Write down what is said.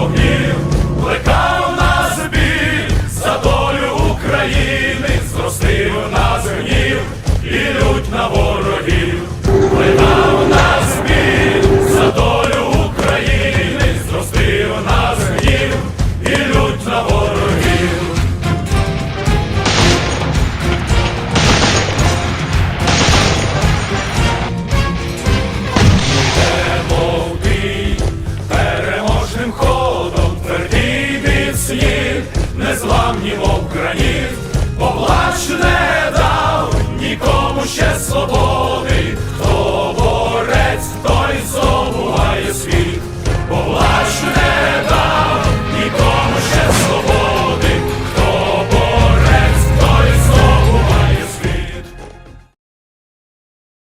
вогнів, плекав нас біль за долю України, зростив нас гнів. Незламні, мов граніт, поплач не дав нікому ще свободи.